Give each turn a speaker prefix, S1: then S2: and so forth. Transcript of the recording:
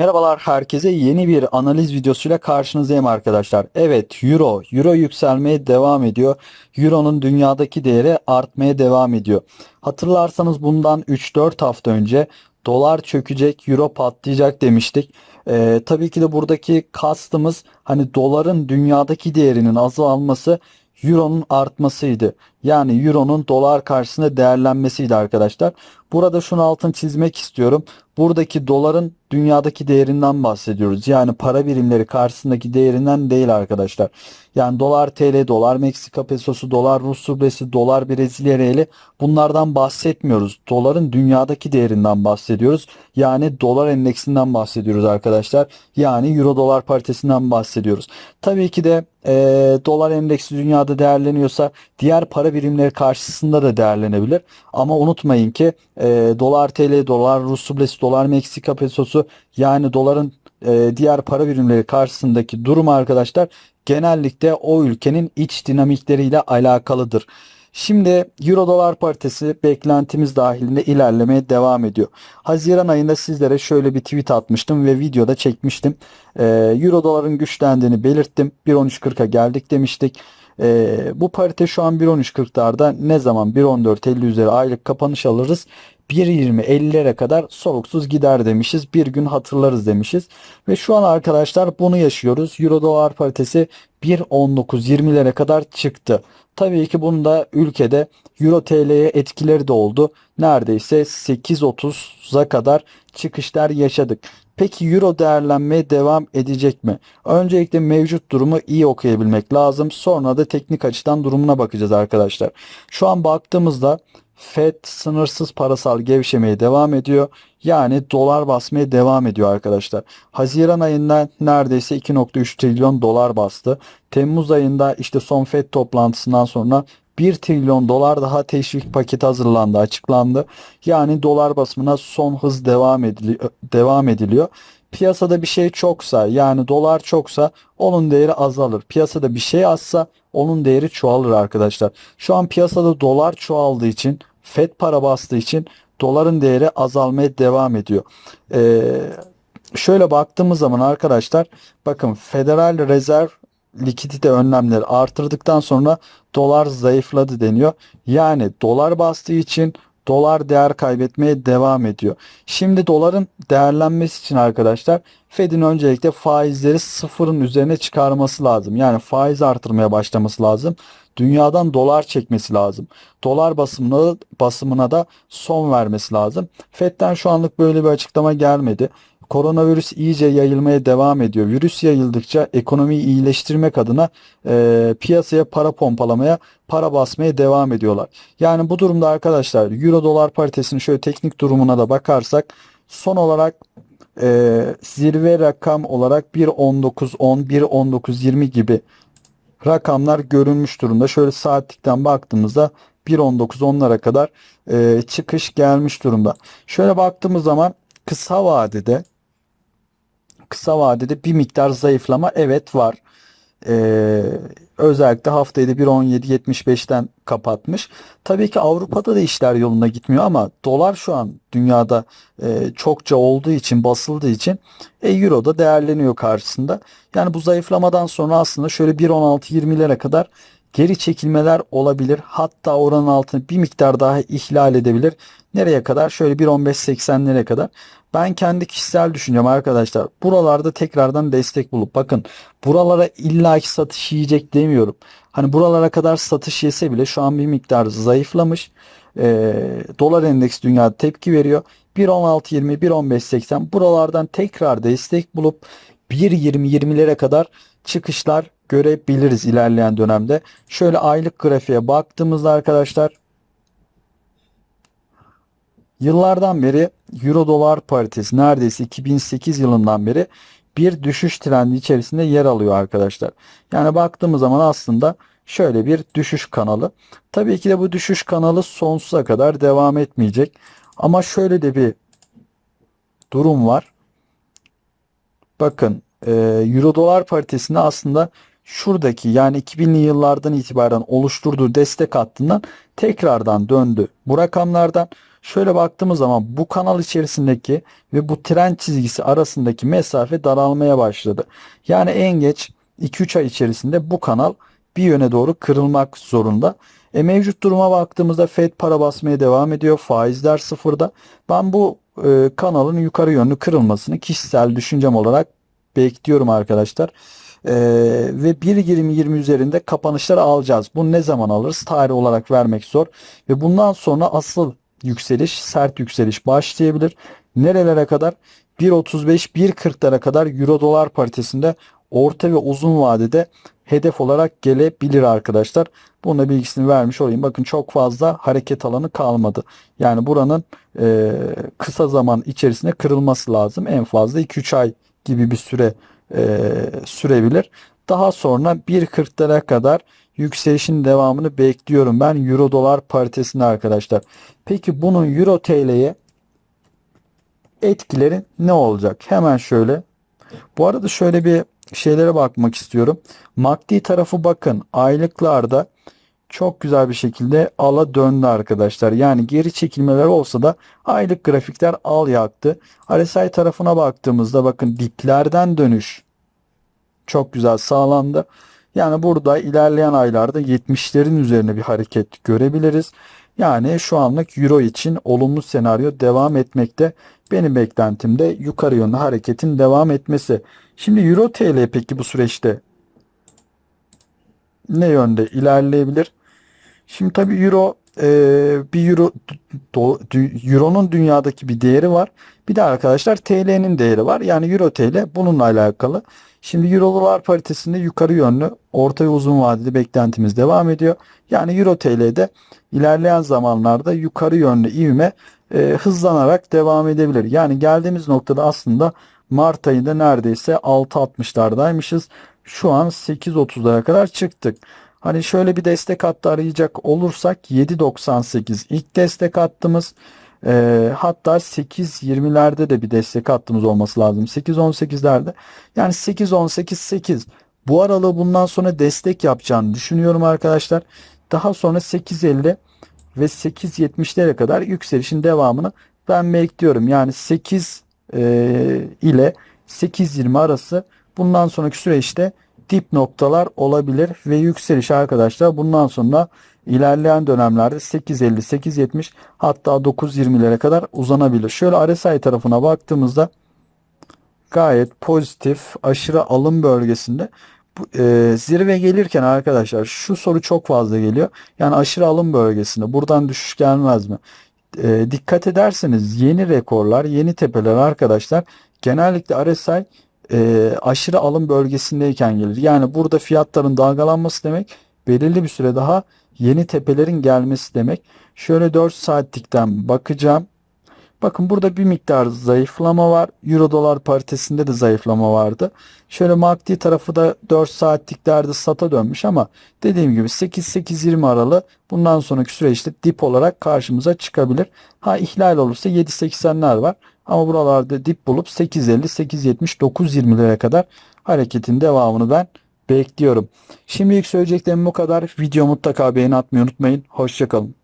S1: Merhabalar herkese yeni bir analiz videosuyla karşınızdayım arkadaşlar. Evet Euro, Euro yükselmeye devam ediyor. Euro'nun dünyadaki değeri artmaya devam ediyor. Hatırlarsanız bundan 3-4 hafta önce dolar çökecek, Euro patlayacak demiştik. Ee, tabii ki de buradaki kastımız hani doların dünyadaki değerinin azalması Euro'nun artmasıydı. Yani Euro'nun dolar karşısında değerlenmesiydi arkadaşlar. Burada şunu altın çizmek istiyorum. Buradaki doların dünyadaki değerinden bahsediyoruz. Yani para birimleri karşısındaki değerinden değil arkadaşlar. Yani dolar TL, dolar Meksika pesosu, dolar Rus rublesi, dolar Brezilya reali bunlardan bahsetmiyoruz. Doların dünyadaki değerinden bahsediyoruz. Yani dolar endeksinden bahsediyoruz arkadaşlar. Yani euro dolar paritesinden bahsediyoruz. Tabii ki de e, dolar endeksi dünyada değerleniyorsa diğer para birimleri karşısında da değerlenebilir. Ama unutmayın ki e, dolar TL, dolar Rus rublesi, dolar Meksika pesosu yani doların e, diğer para birimleri karşısındaki durum arkadaşlar genellikle o ülkenin iç dinamikleriyle alakalıdır. Şimdi Euro dolar paritesi beklentimiz dahilinde ilerlemeye devam ediyor. Haziran ayında sizlere şöyle bir tweet atmıştım ve videoda çekmiştim. Ee, Euro doların güçlendiğini belirttim. 1.13.40'a geldik demiştik. Ee, bu parite şu an 1.13.40'larda ne zaman 1.14.50 üzeri aylık kapanış alırız 1.20-50'lere kadar soluksuz gider demişiz. Bir gün hatırlarız demişiz. Ve şu an arkadaşlar bunu yaşıyoruz. Euro dolar paritesi 1.19-20'lere kadar çıktı. Tabii ki bunda ülkede Euro TL'ye etkileri de oldu. Neredeyse 8.30'a kadar çıkışlar yaşadık. Peki Euro değerlenmeye devam edecek mi? Öncelikle mevcut durumu iyi okuyabilmek lazım. Sonra da teknik açıdan durumuna bakacağız arkadaşlar. Şu an baktığımızda FED sınırsız parasal gevşemeye devam ediyor. Yani dolar basmaya devam ediyor arkadaşlar. Haziran ayında neredeyse 2.3 trilyon dolar bastı. Temmuz ayında işte son FED toplantısından sonra 1 trilyon dolar daha teşvik paketi hazırlandı, açıklandı. Yani dolar basımına son hız devam ediliyor. Devam ediliyor. Piyasada bir şey çoksa yani dolar çoksa onun değeri azalır. Piyasada bir şey azsa onun değeri çoğalır arkadaşlar. Şu an piyasada dolar çoğaldığı için FED para bastığı için doların değeri azalmaya devam ediyor. Ee, şöyle baktığımız zaman arkadaşlar bakın Federal Rezerv likidite önlemleri artırdıktan sonra dolar zayıfladı deniyor. Yani dolar bastığı için dolar değer kaybetmeye devam ediyor. Şimdi doların değerlenmesi için arkadaşlar Fed'in öncelikle faizleri sıfırın üzerine çıkarması lazım. Yani faiz artırmaya başlaması lazım. Dünyadan dolar çekmesi lazım. Dolar basımına, basımına da son vermesi lazım. Fed'den şu anlık böyle bir açıklama gelmedi. Koronavirüs iyice yayılmaya devam ediyor. Virüs yayıldıkça ekonomiyi iyileştirmek adına e, piyasaya para pompalamaya, para basmaya devam ediyorlar. Yani bu durumda arkadaşlar Euro dolar paritesinin şöyle teknik durumuna da bakarsak son olarak e, zirve rakam olarak 1.19.10, 1.19.20 gibi rakamlar görünmüş durumda. Şöyle saatlikten baktığımızda 1.19.10'lara kadar e, çıkış gelmiş durumda. Şöyle baktığımız zaman kısa vadede kısa vadede bir miktar zayıflama evet var. Ee, özellikle haftayı da 1.17.75'ten kapatmış. Tabii ki Avrupa'da da işler yoluna gitmiyor ama dolar şu an dünyada e, çokça olduğu için basıldığı için e, euro da değerleniyor karşısında. Yani bu zayıflamadan sonra aslında şöyle 1.16.20'lere kadar geri çekilmeler olabilir. Hatta oranın altını bir miktar daha ihlal edebilir. Nereye kadar? Şöyle 1.15.80'lere kadar. Ben kendi kişisel düşüncem arkadaşlar. Buralarda tekrardan destek bulup bakın buralara illaki satış yiyecek demiyorum. Hani buralara kadar satış yese bile şu an bir miktar zayıflamış. E, dolar endeks dünyada tepki veriyor. 1.16.20, 1.15.80 buralardan tekrar destek bulup 1.20-20'lere kadar çıkışlar görebiliriz ilerleyen dönemde. Şöyle aylık grafiğe baktığımızda arkadaşlar Yıllardan beri Euro dolar paritesi neredeyse 2008 yılından beri bir düşüş trendi içerisinde yer alıyor arkadaşlar. Yani baktığımız zaman aslında şöyle bir düşüş kanalı. Tabii ki de bu düşüş kanalı sonsuza kadar devam etmeyecek. Ama şöyle de bir durum var. Bakın Euro dolar paritesinde aslında şuradaki yani 2000'li yıllardan itibaren oluşturduğu destek hattından tekrardan döndü. Bu rakamlardan Şöyle baktığımız zaman bu kanal içerisindeki ve bu trend çizgisi arasındaki mesafe daralmaya başladı. Yani en geç 2-3 ay içerisinde bu kanal bir yöne doğru kırılmak zorunda. E mevcut duruma baktığımızda Fed para basmaya devam ediyor. Faizler sıfırda. Ben bu e, kanalın yukarı yönlü kırılmasını kişisel düşüncem olarak bekliyorum arkadaşlar. E, ve 1.20-20 üzerinde kapanışları alacağız. Bunu ne zaman alırız? Tarih olarak vermek zor. Ve bundan sonra asıl yükseliş, sert yükseliş başlayabilir. Nerelere kadar? 1.35-1.40'lara kadar Euro dolar paritesinde orta ve uzun vadede hedef olarak gelebilir arkadaşlar. Bunun da bilgisini vermiş olayım. Bakın çok fazla hareket alanı kalmadı. Yani buranın e, kısa zaman içerisinde kırılması lazım. En fazla 2-3 ay gibi bir süre e, sürebilir. Daha sonra 1.40'lara kadar yükselişin devamını bekliyorum ben Euro dolar paritesinde arkadaşlar. Peki bunun Euro TL'ye etkileri ne olacak? Hemen şöyle. Bu arada şöyle bir şeylere bakmak istiyorum. Maddi tarafı bakın aylıklarda çok güzel bir şekilde ala döndü arkadaşlar. Yani geri çekilmeler olsa da aylık grafikler al yaktı. RSI tarafına baktığımızda bakın diplerden dönüş çok güzel sağlandı. Yani burada ilerleyen aylarda 70'lerin üzerine bir hareket görebiliriz. Yani şu anlık Euro için olumlu senaryo devam etmekte. Benim beklentim de yukarı yönlü hareketin devam etmesi. Şimdi Euro TL peki bu süreçte ne yönde ilerleyebilir? Şimdi tabii Euro e, bir Euro do, Euro'nun dünyadaki bir değeri var. Bir de arkadaşlar TL'nin değeri var. Yani Euro TL bununla alakalı. Şimdi Euro dolar paritesinde yukarı yönlü orta ve uzun vadeli beklentimiz devam ediyor. Yani Euro TL'de ilerleyen zamanlarda yukarı yönlü ivme e, hızlanarak devam edebilir. Yani geldiğimiz noktada aslında Mart ayında neredeyse 6.60'lardaymışız. Şu an 8.30'lara kadar çıktık. Hani şöyle bir destek hattı arayacak olursak 7.98 ilk destek hattımız. Ee, hatta 8.20'lerde de bir destek hattımız olması lazım. 8.18'lerde yani 8.18-8 bu aralığı bundan sonra destek yapacağını düşünüyorum arkadaşlar. Daha sonra 8.50 ve 8.70'lere kadar yükselişin devamını ben bekliyorum. Yani 8 e, ile 8.20 arası bundan sonraki süreçte dip noktalar olabilir ve yükseliş arkadaşlar bundan sonra ilerleyen dönemlerde 8.50 8.70 hatta 9.20'lere kadar uzanabilir. Şöyle RSI tarafına baktığımızda gayet pozitif aşırı alım bölgesinde e, zirve gelirken arkadaşlar şu soru çok fazla geliyor. Yani aşırı alım bölgesinde buradan düşüş gelmez mi? E, dikkat ederseniz yeni rekorlar, yeni tepeler arkadaşlar genellikle RSI e, aşırı alım bölgesindeyken gelir. Yani burada fiyatların dalgalanması demek belirli bir süre daha yeni tepelerin gelmesi demek. Şöyle 4 saatlikten bakacağım. Bakın burada bir miktar zayıflama var. Euro dolar paritesinde de zayıflama vardı. Şöyle MACD tarafı da 4 saatliklerde sata dönmüş ama dediğim gibi 8-8-20 aralı bundan sonraki süreçte dip olarak karşımıza çıkabilir. Ha ihlal olursa 7-80'ler var. Ama buralarda dip bulup 8.50, 8.70, 9.20'lere kadar hareketin devamını ben bekliyorum. Şimdilik söyleyeceklerim bu kadar. Video mutlaka beğeni atmayı unutmayın. Hoşçakalın.